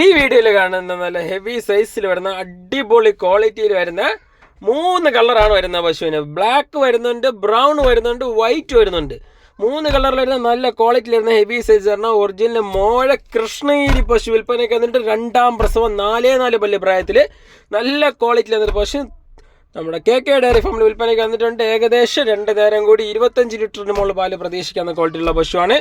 ഈ വീഡിയോയിൽ കാണുന്ന നല്ല ഹെവി സൈസിൽ വരുന്ന അടിപൊളി ക്വാളിറ്റിയിൽ വരുന്ന മൂന്ന് കളറാണ് വരുന്ന പശുവിന്. ബ്ലാക്ക് വരുന്നുണ്ട് ബ്രൗൺ വരുന്നുണ്ട് വൈറ്റ് വരുന്നുണ്ട്. മൂന്ന് കളറിൽ വരുന്ന നല്ല ക്വാളിറ്റിയിൽ വരുന്ന ഹെവി സൈസ് പറഞ്ഞാൽ ഒറിജിനൽ മോഴ കൃഷ്ണഗിരി പശു വിൽപ്പനയ്ക്ക് വന്നിട്ട് രണ്ടാം പ്രസവം നാലേ നാല് പല്ല് പ്രായത്തിൽ നല്ല ക്വാളിറ്റിയിൽ വന്നൊരു പശു. നമ്മുടെ കെ കെ ഡയറി ഫാമിൽ വിൽപ്പനയ്ക്ക് വന്നിട്ടുണ്ട്. ഏകദേശം രണ്ട് നേരം കൂടി ഇരുപത്തഞ്ച് ലിറ്ററിന് മുകളിൽ പാൽ പ്രതീക്ഷിക്കാവുന്ന ക്വാളിറ്റിയുള്ള പശുവാണ്.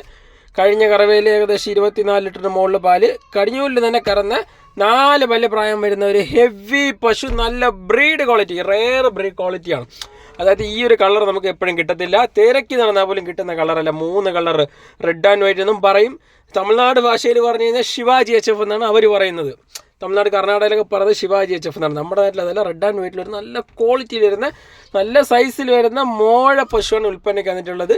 കഴിഞ്ഞ കറവയിൽ ഏകദേശം ഇരുപത്തിനാല് ലിറ്ററിന് മുകളിൽ പാൽ. കടിഞ്ഞൂലിൽ തന്നെ കറന്ന നാല് പല്ല് പ്രായം വരുന്ന ഒരു ഹെവി പശു നല്ല ബ്രീഡ് ക്വാളിറ്റി റെയർ ബ്രീഡ് ക്വാളിറ്റിയാണ് അതായത് ഈ ഒരു കളർ നമുക്ക് എപ്പോഴും കിട്ടത്തില്ല. തിരക്കി നടന്നാൽ പോലും കിട്ടുന്ന കളറല്ല മൂന്ന് കളർ റെഡ് ആൻഡ് വൈറ്റ് എന്നും പറയും. തമിഴ്നാട് ഭാഷയിൽ പറഞ്ഞു കഴിഞ്ഞാൽ ശിവാജി എച്ച് എഫ് എന്നാണ് അവർ പറയുന്നത്. തമിഴ്നാട് കർണാടകയിലൊക്കെ പറയുന്നത് ശിവാജി എച്ച് എഫ് എന്നാണ്. നമ്മുടെ നാട്ടിൽ അതല്ല റെഡ് ആൻഡ് വൈറ്റിൽ വരുന്ന നല്ല ക്വാളിറ്റിയിൽ വരുന്ന നല്ല സൈസിൽ വരുന്ന മോഴ പശുവാണ് ഉൽപ്പന്നയ്ക്ക് വന്നിട്ടുള്ളത്.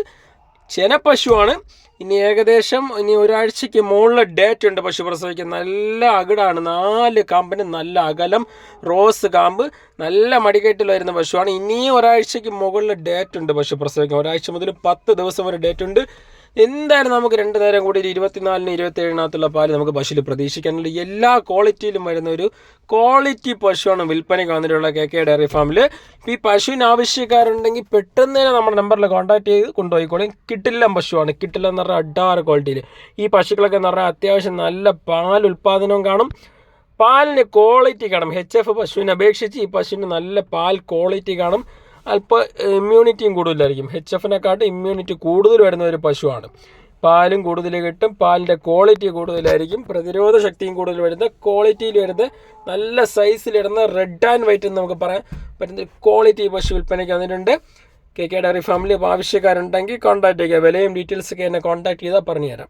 ചെനപ്പശുവാണ്. ഇനി ഏകദേശം ഇനി ഒരാഴ്ചയ്ക്ക് മുകളിൽ ഡേറ്റ് ഉണ്ട് പശു പ്രസവിക്കാൻ. നല്ല അകിടാണ്. നാല് കാമ്പിന് നല്ല അകലം റോസ് കാമ്പ് നല്ല മടികെട്ടിൽ വരുന്ന പശുവാണ്. ഇനിയും ഒരാഴ്ചയ്ക്ക് മുകളിൽ ഡേറ്റ് ഉണ്ട് പശു പ്രസവിക്കാൻ. ഒരാഴ്ച മുതൽ പത്ത് ദിവസം വരെ ഡേറ്റ് ഉണ്ട്. എന്തായാലും നമുക്ക് രണ്ട് നേരം കൂടി ഒരു ഇരുപത്തിനാലിന് ഇരുപത്തേഴിനകത്തുള്ള പാൽ നമുക്ക് പശുവിൽ പ്രതീക്ഷിക്കാനുള്ള എല്ലാ ക്വാളിറ്റിയിലും വരുന്ന ഒരു ക്വാളിറ്റി പശുവാണ് വിൽപ്പനയ്ക്ക് വന്നിട്ടുള്ള കെ കെ ഡയറി ഫാമിൽ ഈ പശുവിന് ആവശ്യക്കാരുണ്ടെങ്കിൽ പെട്ടെന്ന് തന്നെ നമ്മുടെ നമ്പറിൽ കോൺടാക്ട് ചെയ്ത് കൊണ്ടുപോയിക്കോളും. കിട്ടില്ല പശുവാണ്. കിട്ടില്ല എന്ന് പറഞ്ഞാൽ അഡാറ് ക്വാളിറ്റിയിൽ ഈ പശുക്കളൊക്കെ എന്ന് പറഞ്ഞാൽ അത്യാവശ്യം നല്ല പാൽ ഉൽപ്പാദനവും കാണും. പാലിന് ക്വാളിറ്റി കാണും. എച്ച് എഫ് പശുവിനെ അപേക്ഷിച്ച് ഈ പശുവിന് നല്ല പാൽ ക്വാളിറ്റി കാണും. അല്പം ഇമ്മ്യൂണിറ്റിയും കൂടുതലായിരിക്കും. എച്ച് എഫിനെക്കാട്ടും ഇമ്മ്യൂണിറ്റി കൂടുതൽ വരുന്ന ഒരു പശുവാണ്. പാലും കൂടുതൽ കിട്ടും പാലിന്റെ ക്വാളിറ്റി കൂടുതലായിരിക്കും പ്രതിരോധ ശക്തിയും കൂടുതൽ വരുന്ന ക്വാളിറ്റിയിൽ വരുന്ന നല്ല സൈസിലിടുന്ന റെഡ് ആൻഡ് വൈറ്റ് എന്ന് നമുക്ക് പറയാൻ പറ്റുന്ന ക്വാളിറ്റി പശു വിൽപ്പനയ്ക്ക് വന്നിട്ടുണ്ട്. കെ കെ ഡയറി ഫാമിലി ആവശ്യക്കാരുണ്ടെങ്കിൽ കോൺടാക്ട് ചെയ്യുക വിലയും ഡീറ്റെയിൽസൊക്കെ എന്നെ കോൺടാക്ട് ചെയ്താൽ പറഞ്ഞുതരാം.